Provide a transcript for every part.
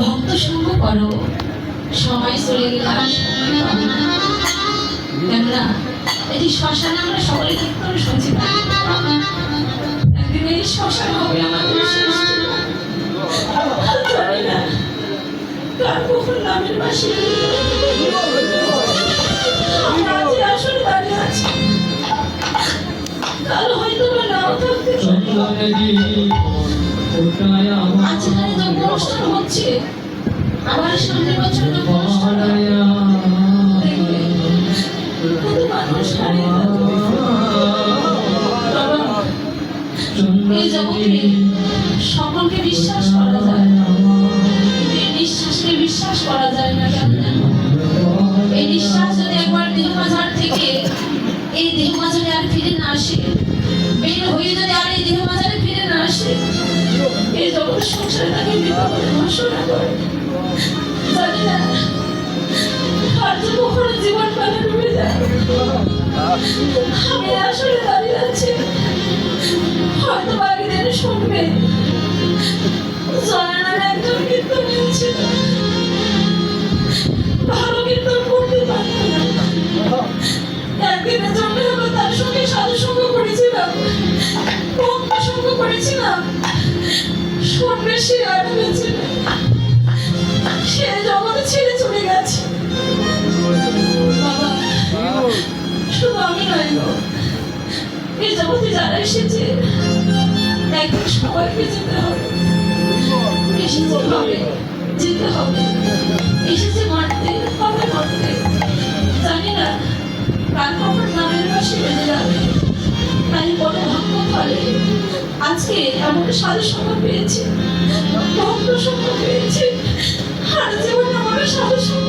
ভক্ত সঙ্গ করো। সময় চলে গেলে আর এটি শ্মশানে আমরা সকলে কীর্তন শুনছি। আজ অনুষ্ঠান হচ্ছে। আবার সামনের বছর যজ্ঞ অনুষ্ঠান দেখবে। কত মানুষ হারিয়ে যাবে। এই জগতে সকলকে বিশ্বাস করা যায়। কিন্তু এই বিশ্বাস করা যায় না কেন? এই বিশ্বাস যদি একবার দেহ মাঝার থেকে এই দেহ মাঝারে আর ফিরে না আসে বের হয়ে যদি আর এই দেহ জগৎ সংসারে তাকে বিপদে করে জানি না কখনো জীবন যায় আসলে দাঁড়িয়ে আছি হয়তো বাকি দিন শুনবে এসেছে। একদিন সবাইকে যেতে হবে। এসেছে হবে, যেতে হবে। এসেছে মারতে, হবে মরতে। জানি না, কার কখন নামের পাশে বেঁধে যাবে। তাই বড় ভাগ্য ফলে আজকে এমন সাধু সঙ্গ পেয়েছি ভক্ত সঙ্গ পেয়েছি। আর জীবনে আমার সাধু সঙ্গ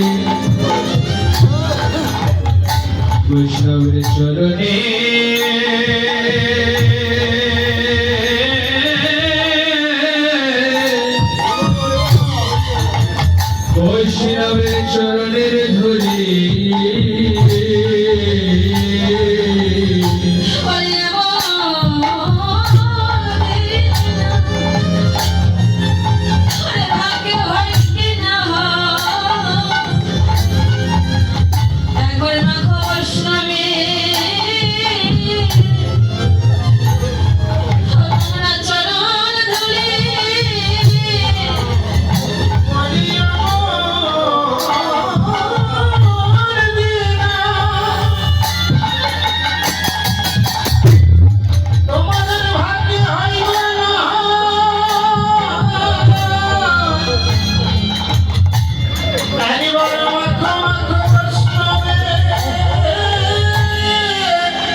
বৈষ্ণবের চরণে